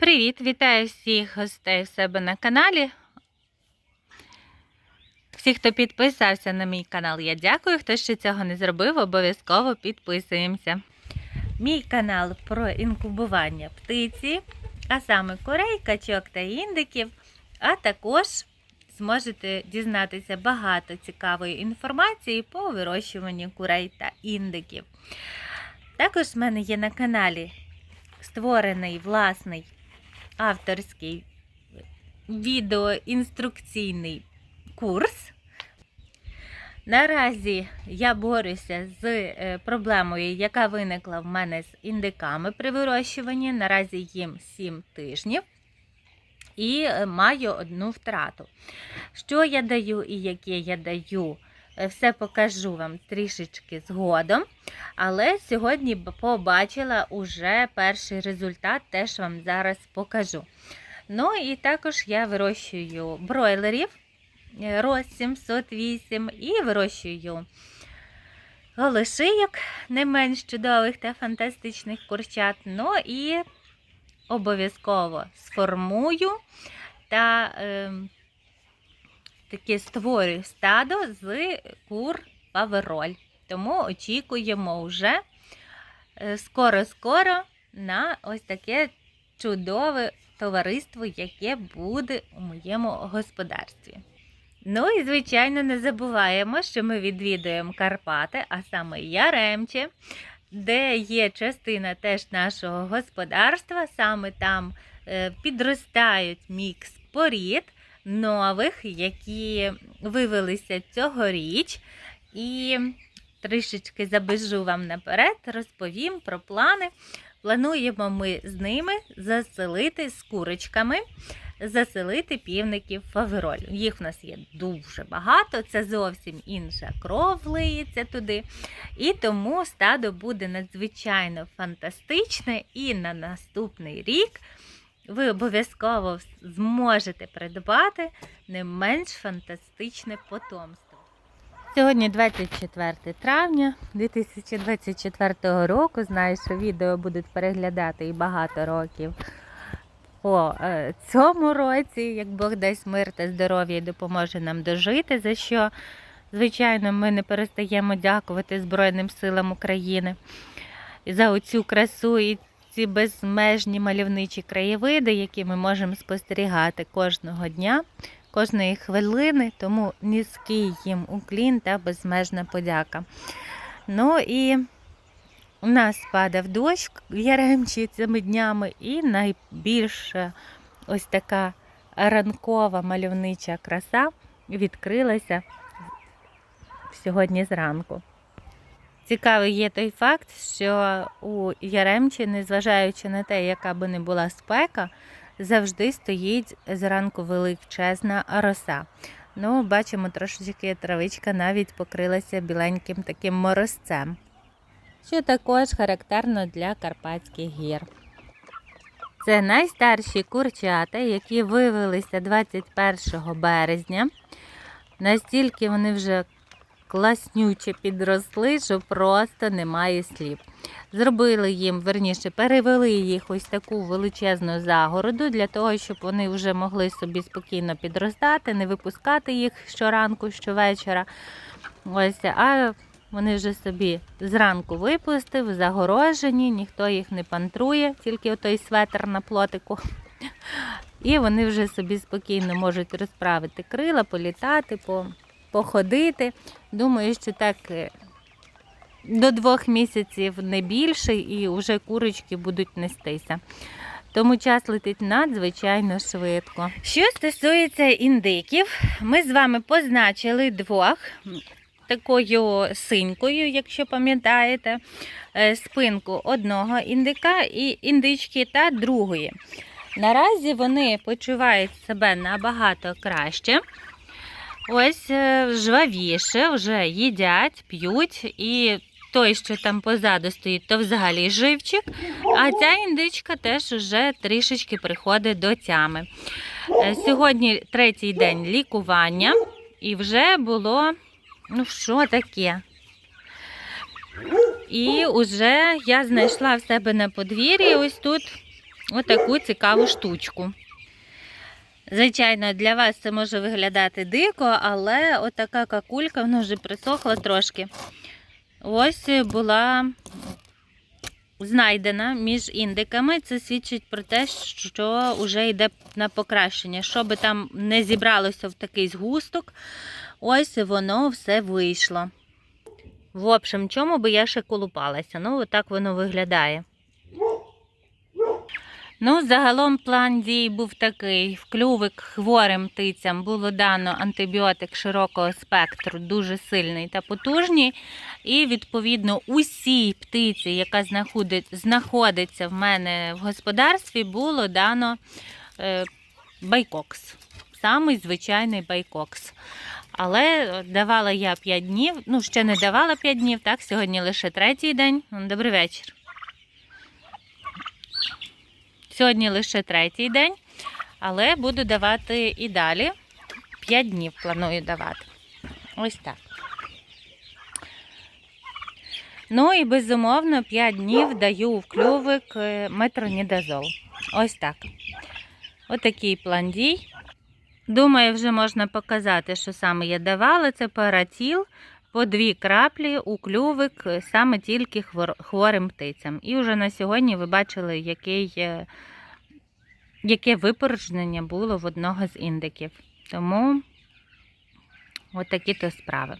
Привіт! Вітаю всіх гостей в себе на каналі. Всіх, хто підписався на мій канал, я дякую. Хто ще цього не зробив, обов'язково підписуємося. Мій канал про інкубування птиці, а саме курей, качок та індиків, а також зможете дізнатися багато цікавої інформації по вирощуванню курей та індиків. Також в мене є на каналі створений власний авторський відеоінструкційний курс. Наразі я борюся з е, проблемою, яка виникла в мене з індиками при вирощуванні. Наразі їм 7 тижнів і е, маю одну втрату. Що я даю і яке я даю, е, все покажу вам трішечки згодом. Але сьогодні побачила уже перший результат, теж вам зараз покажу. Ну і також я вирощую бройлерів е, роз 708 і вирощую голошийок не менш чудових та фантастичних курчат. Ну і обов'язково сформую та е, таке створюю стадо з кур павероль. Тому очікуємо вже е, скоро-скоро на ось таке чудове товариство, яке буде у моєму господарстві. Ну і, звичайно, не забуваємо, що ми відвідуємо Карпати, а саме Яремче, де є частина теж нашого господарства. Саме там е, підростають мікс порід нових, які вивелися цьогоріч. І трішечки забежу вам наперед, розповім про плани. Плануємо ми з ними заселити з курочками, заселити півників фавероль. Їх в нас є дуже багато, це зовсім інша кров лиється туди. І тому стадо буде надзвичайно фантастичне, і на наступний рік ви обов'язково зможете придбати не менш фантастичне потомство. Сьогодні 24 травня 2024 року. Знаю, що відео будуть переглядати і багато років по е, цьому році, як Бог дасть мир та здоров'я і допоможе нам дожити, за що, звичайно, ми не перестаємо дякувати Збройним силам України за оцю красу і ці безмежні мальовничі краєвиди, які ми можемо спостерігати кожного дня кожної хвилини, тому низький їм уклін та безмежна подяка. Ну і у нас падав дощ Яремчі цими днями, і найбільша ось така ранкова мальовнича краса відкрилася сьогодні зранку. Цікавий є той факт, що у Яремчі, незважаючи на те, яка би не була спека, завжди стоїть зранку величезна роса. Ну, бачимо, трошечки травичка навіть покрилася біленьким таким морозцем, що також характерно для Карпатських гір. Це найстарші курчата, які вивелися 21 березня. Настільки вони вже класнюче підросли, що просто немає слів. Зробили їм, верніше, перевели їх ось таку величезну загороду для того, щоб вони вже могли собі спокійно підростати, не випускати їх щоранку, щовечора. Ось, а вони вже собі зранку випустив, загорожені, ніхто їх не пантрує, тільки отой светр на плотику. І вони вже собі спокійно можуть розправити крила, політати, по, походити. Думаю, що так е, до двох місяців не більше, і вже курочки будуть нестися. Тому час летить надзвичайно швидко. Що стосується індиків, ми з вами позначили двох такою синькою, якщо пам'ятаєте, е, спинку одного індика і індички та другої. Наразі вони почувають себе набагато краще. Ось е, жвавіше, вже їдять, п'ють, і той, що там позаду стоїть, то взагалі живчик. А ця індичка теж вже трішечки приходить до тями. Е, Сьогодні третій день лікування, і вже було, ну що таке? І вже я знайшла в себе на подвір'ї ось тут отаку цікаву штучку. Звичайно, для вас це може виглядати дико, але отака какулька, вона вже присохла трошки. Ось була знайдена між індиками. Це свідчить про те, що вже йде на покращення. Що би там не зібралося в такий згусток, ось воно все вийшло. В общем, чому би я ще колупалася? Ну, отак воно виглядає. Ну, загалом план дій був такий: в клювик хворим птицям було дано антибіотик широкого спектру, дуже сильний та потужний. І, відповідно, усій птиці, яка знаходиться в мене в господарстві, було дано е, байкокс. Самий звичайний байкокс. Але давала я 5 днів, ну ще не давала 5 днів, так, сьогодні лише третій день. Добрий вечір. Сьогодні лише третій день, але буду давати і далі. 5 днів планую давати. Ось так. Ну і безумовно 5 днів даю в клювик е, метронідазол. Ось так. Отакий план дій. Думаю, вже можна показати, що саме я давала. Це паратіл по дві краплі у клювик саме тільки хворим птицям. І вже на сьогодні ви бачили, який, яке випорожнення було в одного з індиків. Тому отакі то справи.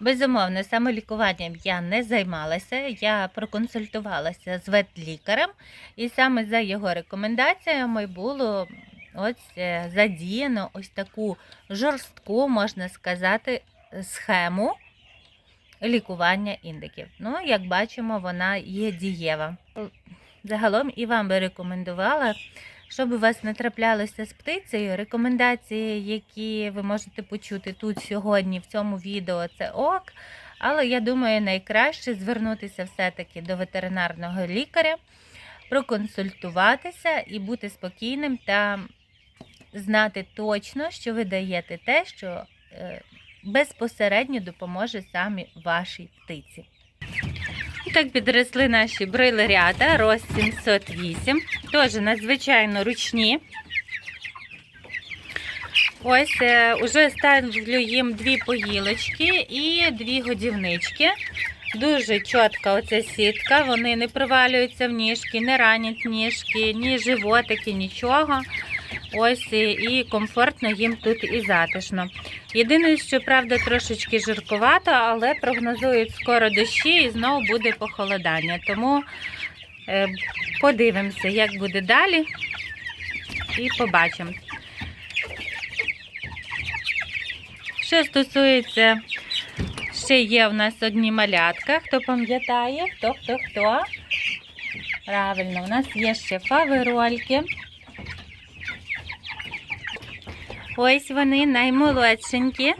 Безумовно, самолікуванням я не займалася. Я проконсультувалася з ветлікарем, і саме за його рекомендаціями було ось е, задіяно ось таку жорстку, можна сказати, схему лікування індиків. Ну, як бачимо, вона є дієва. Загалом і вам би рекомендувала, щоб у вас не траплялося з птицею, рекомендації, які ви можете почути тут сьогодні в цьому відео, це ок. Але я думаю, найкраще звернутися все-таки до ветеринарного лікаря, проконсультуватися і бути спокійним та знати точно, що ви даєте те, що е, безпосередньо допоможе самі вашій птиці. Так підросли наші брейлерята роз 708. Теж надзвичайно ручні. Ось е, уже ставлю їм дві погілочки і дві годівнички. Дуже чітка оця сітка, вони не провалюються в ніжки, не ранять ніжки, ні животики, нічого. Ось і- комфортно їм тут і затишно. Єдине, що правда трошечки жаркувато, але прогнозують скоро дощі і знову буде похолодання. Тому е, подивимося, як буде далі, і побачимо. Що стосується, ще є в нас одні малятка, хто пам'ятає, хто, хто, хто. Правильно, у нас є ще фаверольки. Ось вони наймолодшенькі.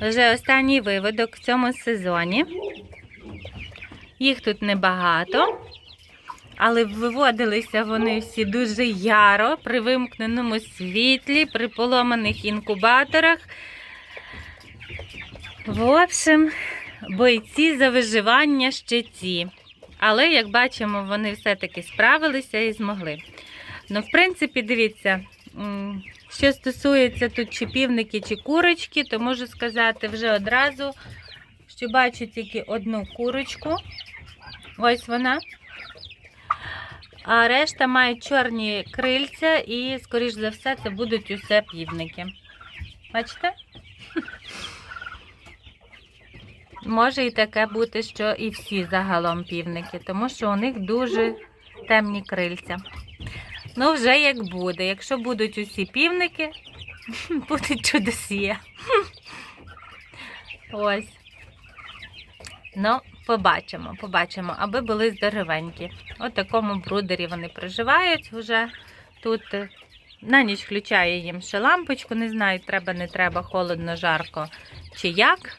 Вже останній виводок в цьому сезоні. Їх тут небагато, але виводилися вони всі дуже яро при вимкненому світлі, при поломаних інкубаторах. В общем, бойці за виживання ще ці. Але, як бачимо, вони все-таки справилися і змогли. Ну, в принципі, дивіться, що стосується тут чи півники, чи курочки, то можу сказати вже одразу, що бачу тільки одну курочку. Ось вона. А решта мають чорні крильця і, скоріш за все, це будуть усе півники. Бачите? Може і таке бути, що і всі загалом півники, тому що у них дуже темні крильця. Ну, вже як буде. Якщо будуть усі півники, буде чудосія. Ось. Ну, побачимо, побачимо, аби були здоровенькі. От такому брудері вони проживають вже тут. На ніч включаю їм ще лампочку, не знаю, треба, не треба, холодно, жарко чи як.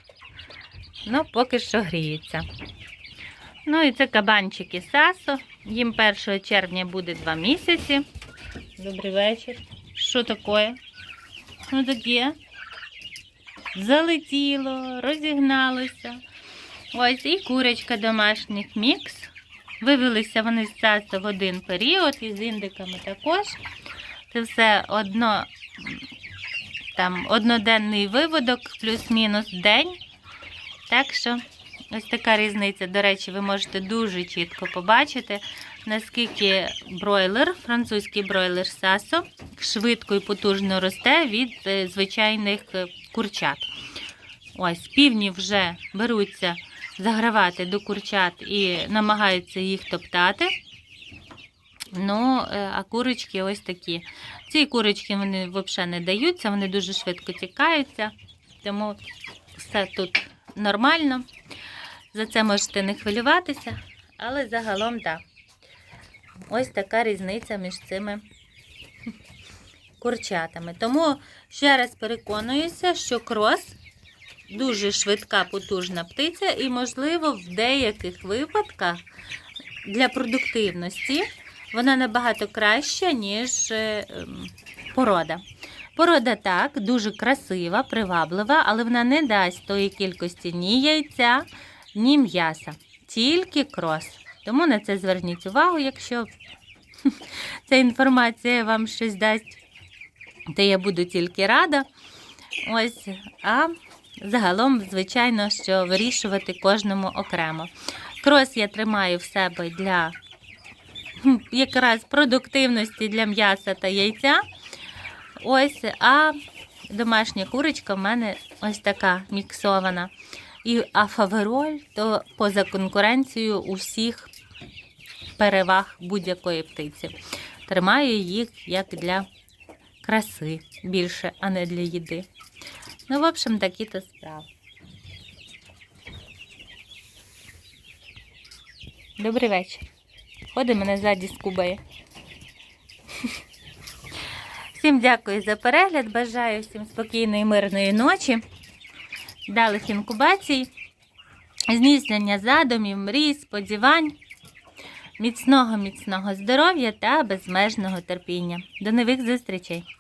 Ну, поки що гріються. Ну і це кабанчики Сасо. Їм 1 червня буде 2 місяці. Добрий вечір. Що таке? Ну таке. Залетіло, розігналося. Ось і курочка домашніх мікс. Вивелися вони з часу в один період і з індиками також. Це все одно, там, одноденний виводок, плюс-мінус день. Так що ось така різниця. До речі, ви можете дуже чітко побачити, наскільки бройлер, французький бройлер Сасо, швидко і потужно росте від е, звичайних е, курчат. Ось, півні вже беруться загравати до курчат і намагаються їх топтати. Ну, е, а курочки ось такі. Ці курочки вони взагалі не даються, вони дуже швидко тікаються, тому все тут нормально. За це можете не хвилюватися, але загалом так. Ось така різниця між цими курчатами. Тому ще раз переконуюся, що крос дуже швидка, потужна птиця, і, можливо, в деяких випадках для продуктивності вона набагато краща, ніж е, ем, порода. Порода так, дуже красива, приваблива, але вона не дасть тої кількості ні яйця, ні м'яса, тільки крос. Тому на це зверніть увагу, якщо ця інформація вам щось дасть, то я буду тільки рада. Ось, а загалом, звичайно, що вирішувати кожному окремо. Крос я тримаю в себе для якраз продуктивності для м'яса та яйця. Ось, а домашня курочка в мене ось така міксована. І а фавероль то поза конкуренцією усіх переваг будь-якої птиці. Тримаю їх як для краси більше, а не для їди. Ну, в общем, такі то справи. Добрий вечір. Ходи мене ззаді скубає. Всім дякую за перегляд. Бажаю всім спокійної, мирної ночі, далих інкубацій, здійснення задумів, мрій, сподівань, міцного, міцного здоров'я та безмежного терпіння. До нових зустрічей!